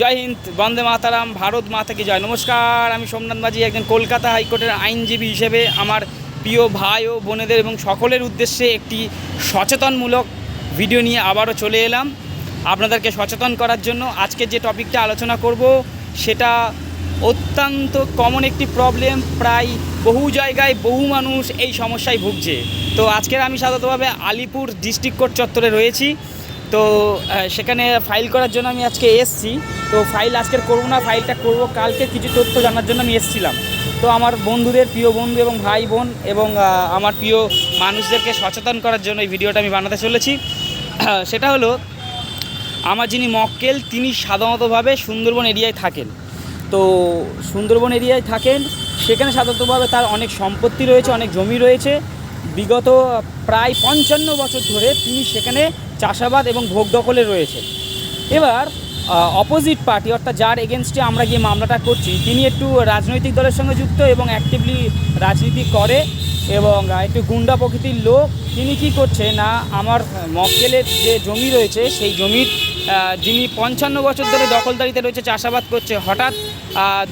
জয় হিন্দ, বন্দে মাতারাম, ভারত মাতাকে জয়। নমস্কার, আমি সোমনাথ মাঝি, একজন কলকাতা হাইকোর্টের আইনজীবী হিসেবে আমার প্রিয় ভাই ও বোনেদের এবং সকলের উদ্দেশ্যে একটি সচেতনমূলক ভিডিও নিয়ে আবারও চলে এলাম। আপনাদেরকে সচেতন করার জন্য আজকে যে টপিকটা আলোচনা করব, সেটা অত্যন্ত কমন একটি প্রবলেম প্রায় বহু জায়গায় বহু মানুষ এই সমস্যায় ভুগছে। তো আজকের আমি সাধারণতভাবে আলিপুর ডিস্ট্রিক্ট কোর্ট চত্বরে রয়েছি। তো সেখানে ফাইল করার জন্য আমি আজকে এসছি। তো ফাইল আজকের করব না ফাইলটা করব। কালকে কিছু তথ্য জানার জন্য আমি এসেছিলাম। তো আমার বন্ধুদের, প্রিয় বন্ধু এবং ভাই বোন এবং আমার প্রিয় মানুষদেরকে সচেতন করার জন্য এই ভিডিওটা আমি বানাতে চলেছি। সেটা হলো, আমার যিনি মক্কেল, তিনি সাধারণতভাবে সুন্দরবন এরিয়ায় থাকেন। তো সুন্দরবন এরিয়ায় থাকেন। সেখানে সাধারণতভাবে তার অনেক সম্পত্তি রয়েছে, অনেক জমি রয়েছে। বিগত প্রায় পঞ্চান্ন বছর ধরে তিনি সেখানে চাষাবাদ এবং ভোগ দখলে রয়েছে। এবার অপোজিট পার্টি অর্থাৎ যার এগেনস্টে আমরা গিয়ে মামলাটা করছি, তিনি একটু রাজনৈতিক দলের সঙ্গে যুক্ত এবং অ্যাক্টিভলি রাজনীতি করে এবং একটু গুন্ডা প্রকৃতির লোক, তিনি কি করছে না, আমার মক্কেলের যে জমি রয়েছে, সেই জমির যিনি পঞ্চান্ন বছর ধরে দখলদারিতে রয়েছে, চাষাবাদ করছে, হঠাৎ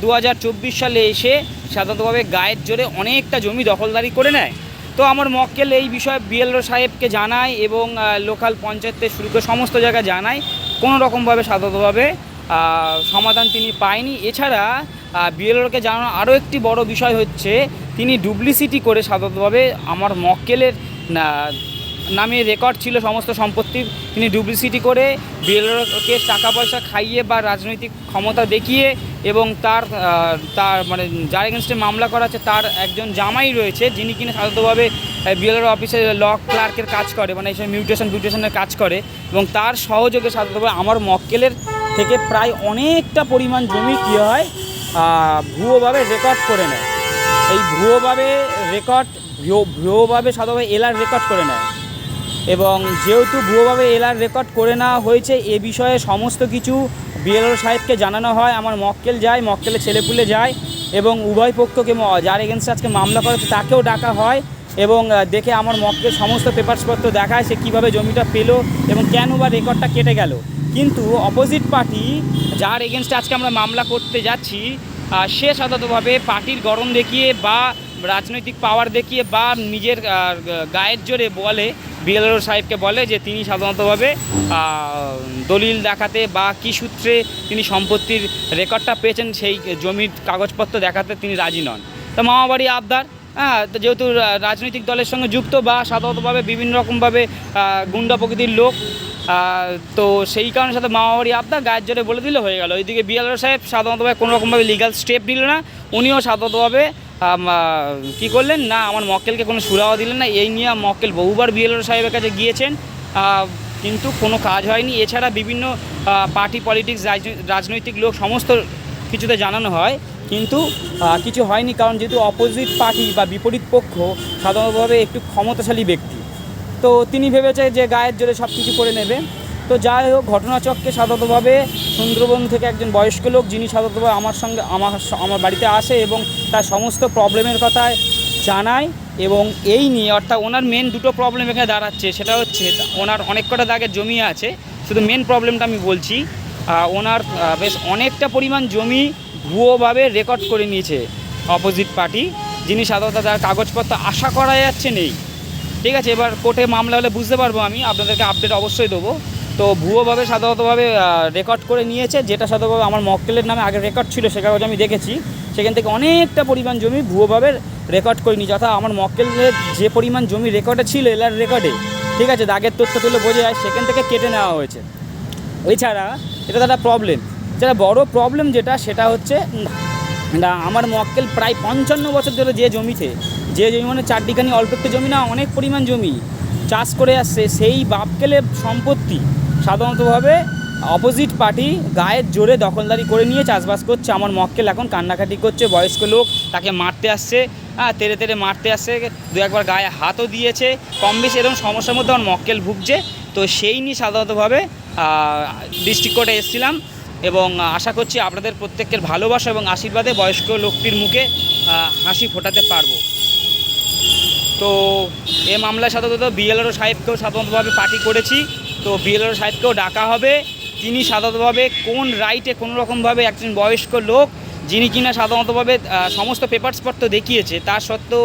দু হাজার চব্বিশ সালে এসে সাধারণতভাবে গায়ের জোরে অনেকটা জমি দখলদারি করে নেয়। তো আমার মক্কেল এই বিষয়ে বিএলও সাহেবকে জানায় এবং লোকাল পঞ্চায়েত থেকে শুরু করে সমস্ত জায়গায় জানায়। কোনো রকমভাবে সাধারণতভাবে আহ, সমাধান তিনি পায়নি। এছাড়া বিএলওকে জানানোর আরও একটি বড় বিষয় হচ্ছে তিনি ডুপ্লিসিটি করে সাধারণভাবে আমার মক্কেলের নামে রেকর্ড ছিল সমস্ত সম্পত্তির তিনি ডুপ্লিসিটি করে বিএলওকে টাকা পয়সা খাইয়ে বা রাজনৈতিক ক্ষমতা দেখিয়ে এবং তার তার মানে যার এগেনস্টে মামলা করা আছে, তার একজন জামাই রয়েছে যিনি কিনা সাধারণতভাবে বিএলআর অফিসে ল ক্লার্কের কাজ করে মানে এইসব মিউটেশন ফিউটেশনের কাজ করে এবং তার সহযোগে সাধারণতভাবে আমার মক্কেলের থেকে প্রায় অনেকটা পরিমাণ জমি কী হয় ভুয়োভাবে রেকর্ড করে নেয়। এই ভুয়োভাবে রেকর্ড ভুয়ো- ভুয়োভাবে সাধারণত এলআর রেকর্ড করে নেয়। এবং যেহেতু ভুয়োভাবে এলআর রেকর্ড করে নেওয়া হয়েছে, এ বিষয়ে সমস্ত কিছু বিএলও সাহেবকে জানানো হয়, আমার মক্কেল যায়, মক্কেলের ছেলেপুলে যায় এবং উভয় পক্ষকে যার এগেনস্টে আজকে মামলা করা তাকেও ডাকা হয় এবং দেখে আমার মক্কেল সমস্ত পেপারসপত্র দেখায় সে কীভাবে জমিটা পেল এবং কেন বা রেকর্ডটা কেটে গেল। কিন্তু অপোজিট পার্টি যার এগেনস্টে আজকে আমরা মামলা করতে যাচ্ছি সে সাধারণতভাবে পার্টির গরম দেখিয়ে বা রাজনৈতিক পাওয়ার দেখিয়ে বা নিজের গায়ের জোরে বলে বিএলও সাহেবকে বলে যে তিনি সাধারণতভাবে দলিল দেখাতে বা কী সূত্রে তিনি সম্পত্তির রেকর্ডটা পেয়েছেন সেই জমির কাগজপত্র দেখাতে তিনি রাজি নন। তো মামাবাড়ি আবদার হ্যাঁ তো যেহেতু রাজনৈতিক দলের সঙ্গে যুক্ত বা সাধারণতভাবে বিভিন্ন রকমভাবে গুন্ডা প্রকৃতির লোক তো সেই কারণে সাথে মামাবাড়ি আবদার গায়ের জোরে বলে দিলে হয়ে গেল। ওইদিকে বিএলও সাহেব সাধারণতভাবে কোনো রকমভাবে লিগাল স্টেপ নিল না, উনিও সাধারণতভাবে কী করলেন? না, আমার মক্কেলকে কোনো সুরাও দিলেন না। এই নিয়ে মক্কেল বহুবার বিএলও সাহেবের কাছে গিয়েছেন। কিন্তু কোনো কাজ হয়নি। এছাড়া বিভিন্ন পার্টি পলিটিক্স রাজনৈতিক লোক, সমস্ত কিছুতে জানানো হয়। কিন্তু কিছু হয়নি কারণ যেহেতু অপোজিট পার্টি বা বিপরীত পক্ষ সাধারণভাবে একটু ক্ষমতাশালী ব্যক্তি। তো তিনি ভেবেছে যে গায়ের জোরে সব কিছু করে নেবে। তো যাই হোক, ঘটনাচক্রে সাধারণতভাবে সুন্দরবন থেকে একজন বয়স্ক লোক, যিনি সাধারণতভাবে আমার সঙ্গে আমার আমার বাড়িতে আসে এবং তার সমস্ত প্রবলেমের কথা জানায় এবং এই নিয়ে, অর্থাৎ ওনার মেন দুটো প্রবলেম এখানে দাঁড়াচ্ছে। সেটা হচ্ছে, ওনার অনেক কটা দাগের জমি আছে। শুধু মেন প্রবলেমটা আমি বলছি ওনার বেশ অনেকটা পরিমাণ জমি ভুয়োভাবে রেকর্ড করে নিয়েছে অপোজিট পার্টি যিনি সাধারণত তার কাগজপত্র আশা করা যাচ্ছে নেই। ঠিক আছে, এবার কোর্টে মামলা হলে বুঝতে পারব আমি, আপনাদেরকে আপডেট অবশ্যই দেবো। তো ভুয়োভাবে সাধারণতভাবে রেকর্ড করে নিয়েছে, যেটা সাধারণভাবে আমার মক্কেলের নামে আগে রেকর্ড ছিল, সে কাগজ আমি দেখেছি। সেখান থেকে অনেকটা পরিমাণ জমি ভুয়োভাবে রেকর্ড করে নিয়েছে, অর্থাৎ আমার মক্কেলের যে পরিমাণ জমি রেকর্ডে ছিল এলার রেকর্ডে ঠিক আছে, দাগের তথ্য তুলে বোঝা যায় সেখান থেকে কেটে নেওয়া হয়েছে। এছাড়া এটা একটা প্রবলেম যেটা বড় প্রবলেম যেটা, সেটা হচ্ছে না, আমার মক্কেল প্রায় পঞ্চান্ন বছর ধরে যে জমিতে, যে জমি মানে চারটিখানি অল্প একটু জমি না, অনেক পরিমাণ জমি চাষ করে আসছে, সেই বাপকেলের সম্পত্তি সাধারণতভাবে অপোজিট পার্টি গায়ের জোরে দখলদারি করে নিয়ে চাষবাস করছে। আমার মক্কেল এখন কান্নাকাটি করছে, বয়স্ক লোক, তাকে মারতে আসছে হ্যাঁ তেরে তেরে মারতে আসছে, দু একবার গায়ে হাতও দিয়েছে। কম বেশি এরকম সমস্যার মধ্যে আমার মক্কেল ভুগছে। তো সেই নিয়ে সাধারণতভাবে ডিস্ট্রিক্ট কোর্টে এসেছিলাম এবং আশা করছি আপনাদের প্রত্যেকের ভালোবাসা এবং আশীর্বাদে বয়স্ক লোকটির মুখে হাসি ফোটাতে পারব। তো এ মামলায় সাধারণত বিএলআরও সাহেবকেও সাধারণতভাবে পার্টি করেছি। তো বিএলআরও সাহেবকেও ডাকা হবে। তিনি সাধারণতভাবে কোন রাইটে কোনো রকমভাবে একজন বয়স্ক লোক, যিনি কিনা সাধারণতভাবে সমস্ত পেপারসপত্র দেখিয়েছে, তার সত্ত্বেও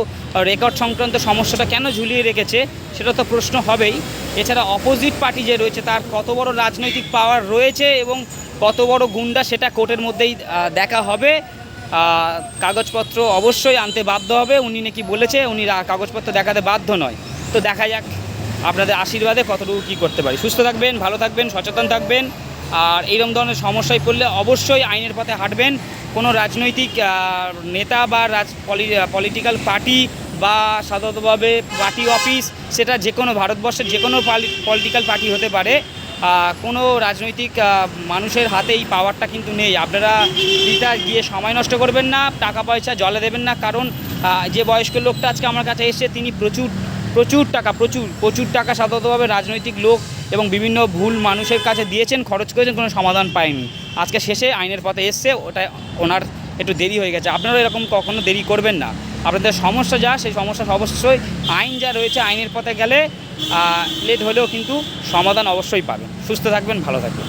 রেকর্ড সংক্রান্ত সমস্যাটা কেন ঝুলিয়ে রেখেছে, সেটা তো প্রশ্ন হবেই। এছাড়া অপোজিট পার্টি যে রয়েছে, তার কত বড় রাজনৈতিক পাওয়ার রয়েছে এবং কত বড় গুন্ডা সেটা কোর্টের মধ্যেই দেখা হবে। কাগজপত্র অবশ্যই আনতে বাধ্য হবে। উনি নাকি বলেছে, উনি কাগজপত্র দেখাতে বাধ্য নয়। তো দেখা যাক আপনাদের আশীর্বাদে কতটুকু কী করতে পারি? সুস্থ থাকবেন, ভালো থাকবেন, সচেতন থাকবেন। আর এইরকম ধরনের সমস্যায় পড়লে অবশ্যই আইনের পথে হাঁটবেন। কোনো রাজনৈতিক নেতা বা রাজ পলিটিক্যাল পার্টি বা সাধারণতভাবে পার্টি অফিস সেটা যে কোনো ভারতবর্ষের যে কোনো পলিটিক্যাল পার্টি হতে পারে। কোনো রাজনৈতিক মানুষের হাতে এই পাওয়ারটা কিন্তু নেই। আপনারা দিদা গিয়ে সময় নষ্ট করবেন না, টাকা পয়সা জলে দেবেন না। কারণ যে বয়স্ক লোকটা আজকে আমার কাছে এসেছে, তিনি প্রচুর প্রচুর টাকা, প্রচুর প্রচুর টাকা সাধারণতভাবে রাজনৈতিক লোক এবং বিভিন্ন ভুল মানুষের কাছে দিয়েছেন, খরচ করেছেন, কোনো সমাধান পায়নি। আজকে শেষে আইনের পথে এসছে ওটা ওনার একটু দেরি হয়ে গেছে। আপনারা এরকম কখনো দেরি করবেন না। আপনাদের সমস্যা যা, সেই সমস্যা অবশ্যই আইন যা রয়েছে আইনের পথে গেলে লেট হলেও কিন্তু সমাধান অবশ্যই পাবেন। সুস্থ থাকবেন, ভালো থাকবেন।